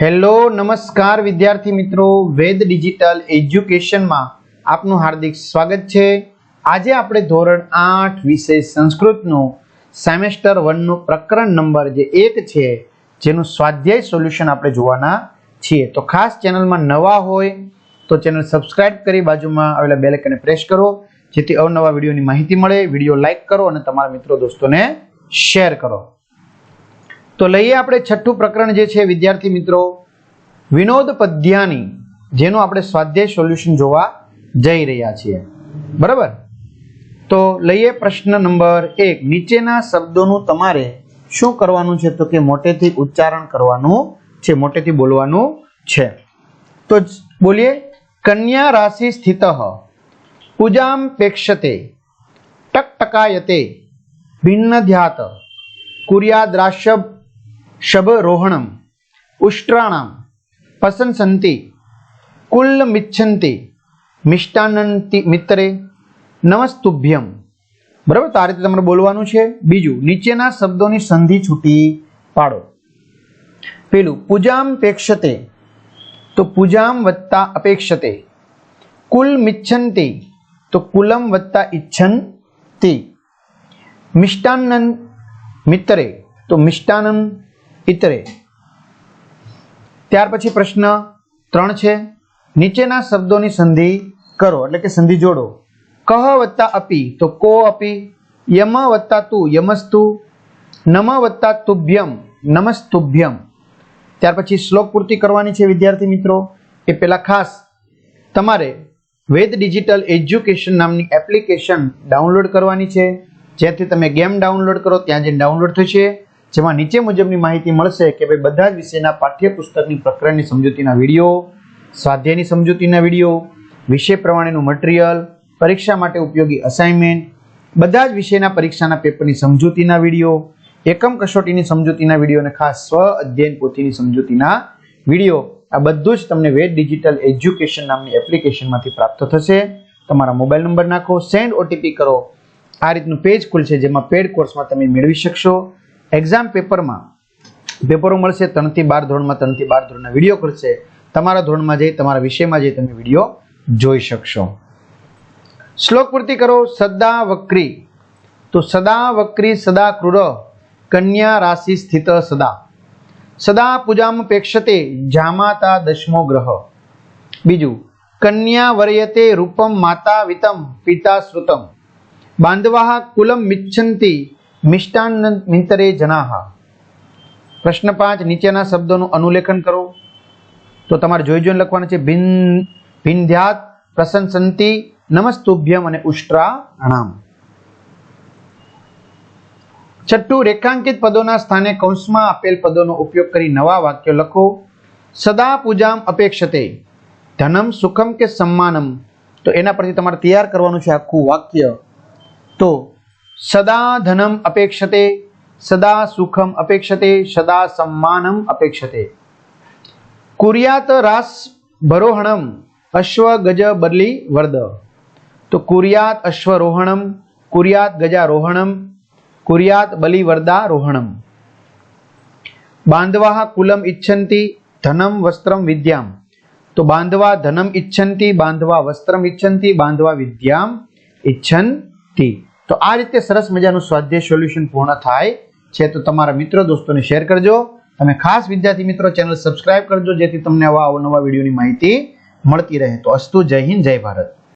Hello, નમસ્કાર વિદ્યાર્થી મિત્રો. વેદ ડિજિટલ એજ્યુકેશનમાં આપનું હાર્દિક સ્વાગત છે. આજે આપણે ધોરણ આઠ વિષય સંસ્કૃતનું સેમેસ્ટર વનનું પ્રકરણ નંબર જે એક છે, જેનું સ્વાધ્યાય સોલ્યુશન આપણે જોવાના છીએ. તો ખાસ ચેનલમાં નવા હોય તો ચેનલ સબસ્ક્રાઇબ કરી બાજુમાં આવેલા બે આઇકનને પ્રેસ કરો, જેથી અવનવા વિડીયોની માહિતી મળે. વીડિયો લાઇક કરો અને તમારા મિત્રો, દોસ્તોને શેર કરો. તો લઈએ આપણે છઠ્ઠું પ્રકરણ જે છે, વિદ્યાર્થી મિત્રો. વિનોદ પદ્યાની જેનું આપણે સ્વાધ્યાય સોલ્યુશન જોવા જઈ રહ્યા છીએ. બરાબર? તો લઈએ પ્રશ્ન નંબર એક. નીચેના શબ્દોનું તમારે શું કરવાનું છે? તો કે મોટેથી ઉચ્ચારણ કરવાનું છે, મોટેથી બોલવાનું છે. તો બોલીએ. કન્યા રાશિ સ્થિત. પૂજામ પેક્ષતે. ટકટકાયતે. ભિન્ન ધ્યાત કુર્યાદ્રાશબ શબરોહણમ ઉષ્ટ્રાણામ પસંસંતિ કુલ્લ મિચ્છંતિ મિષ્ટાનંતિ મિત્રે નમસ્તુભ્યમ બરાબર તો આ રીતે તમારે બોલવાનું છે. બીજું, નીચેના શબ્દોની સંધિ છૂટી પાડો. પેલું, પૂજામ પેક્ષતે. તો પૂજામ વત્તા અપેક્ષતે. કુલ મિચ્છંતિ તો કુલમ વત્તા ઈચ્છંતિ મિષ્ટાનંદ મિત્રે. તો મિષ્ટાનંદ ઇતરે ત્યાર પછી પ્રશ્ન ત્રણ છે. નીચેના શબ્દોની સંધિ કરો, એટલે કે સંધિ જોડો. કહ વત્તા અપી, તો કો અપી? યમ વત્તા તું, યમસ્તુ? નમ વત્તા તુભ્યમ, નમસ્તુભ્યમ. ત્યાર પછી શ્લોક પૂર્તિ કરવાની છે, વિદ્યાર્થી મિત્રો. એ પહેલાં ખાસ. તમારે વેદ ડિજિટલ એજ્યુકેશન નામની એપ્લિકેશન ડાઉનલોડ કરવાની છે. જેથી તમે ગેમ ડાઉનલોડ કરો, ત્યાં જઈને ડાઉનલોડ થશે. જેમાં નીચે મુજબની માહિતી મળશે કે ભાઈ બધા જ વિષયના પાઠ્યપુસ્તકની પ્રકરણની સમજૂતીના વીડિયો, સ્વાધ્યાયની સમજૂતીના વીડિયો, વિષય પ્રમાણેનું મટીરિયલ પરીક્ષા માટે ઉપયોગી અસાઇનમેન્ટ બધા જ વિષયના પરીક્ષાના પેપરની સમજૂતીના વીડિયો, એકમ કસોટીની સમજૂતીના વીડિયો અને ખાસ સ્વ અધ્યયન પોથીની સમજૂતીના વીડિયો. આ બધું જ તમને વેદ ડિજિટલ એજ્યુકેશન નામની એપ્લિકેશનમાંથી પ્રાપ્ત થશે. તમારા મોબાઈલ નંબર નાખો, સેન્ડ ઓટીપી કરો. આ રીતનું પેજ ખુલશે જેમાં પેડ કોર્સમાં તમે મેળવી શકશો. એક્ઝામ પેપરમાં પેપરો મળશે, ત્રણથી બાર ધોરણમાં ત્રણથી બાર ધોરણના વીડિયો કરશે. તમારા ધોરણમાં જઈ, તમારા વિષયમાં જઈ તમે વીડિયો જોઈ શકશો. શ્લોક પૂર્તિ કરો, સદા વક્રી. તો સદા વક્રી, સદા ક્રૂર, કન્યા રાશિ સ્થિત સદા. સદા પૂજામ પેક્ષતે જામાતા દશમો ગ્રહ. બીજું, કન્યા વર્યતે રૂપમ માતા વિતમ પિતા શ્રુતમ. બાંધવાહ કુલમ મિચ્છંતિ મિષ્ટાન મિંતરે જનાહા પ્રશ્ન પાંચ નીચેના શબ્દોનું અનુલેખન કરો તો તમારે જોઈ જોઈને લખવાનું છે ભિન ભિંધ્યાત પ્રશંસંતિ નમસ્તુભ્યમ અને ઉષ્ટ્રાણામ છઠ્ઠું રેખાંકિત પદોના સ્થાને કૌંસમાં આપેલ પદોનો ઉપયોગ કરી નવા વાક્યો લખો સદા પૂજામ અપેક્ષતે ધનમ સુખમ કે સમ્માનમ તો એના પરથી તમારે તૈયાર કરવાનું છે આખું વાક્ય તો સદા ધનમ અપેક્ષતે સદા સુખમ અપેક્ષતે સદા સમ્માનમ અપેક્ષતે કુર્યાત રાસ ભરોહણમ અશ્વ ગજ બદલી વર્દ તો કુર્યાત અશ્વરોહણમ કુર્યાત ગજારોહણમ કુર્યાત બલિવર્દારોહણમ બાંધવા કુલમ ઇચ્છંતી ધનમ વસ્ત્રમ વિદ્યામ તો બાંધવા ધનમ ઇચ્છંતી બાંધવા વસ્ત્રમ ઇચ્છંતી બાંધવા વિદ્યામ ઇચ્છંતિ તો આ રીતે સરસ મજાનું સ્વાધ્યાય સોલ્યુશન પૂર્ણ થાય છે તો તમારા મિત્રો દોસ્તોને શેર કરજો. તમે ખાસ વિદ્યાર્થી મિત્રો ચેનલ સબસ્ક્રાઇબ કરજો જેથી તમને આવા અવનવા વિડીયોની માહિતી મળતી રહે. તો અસ્તુ જય હિન્દ, જય ભારત.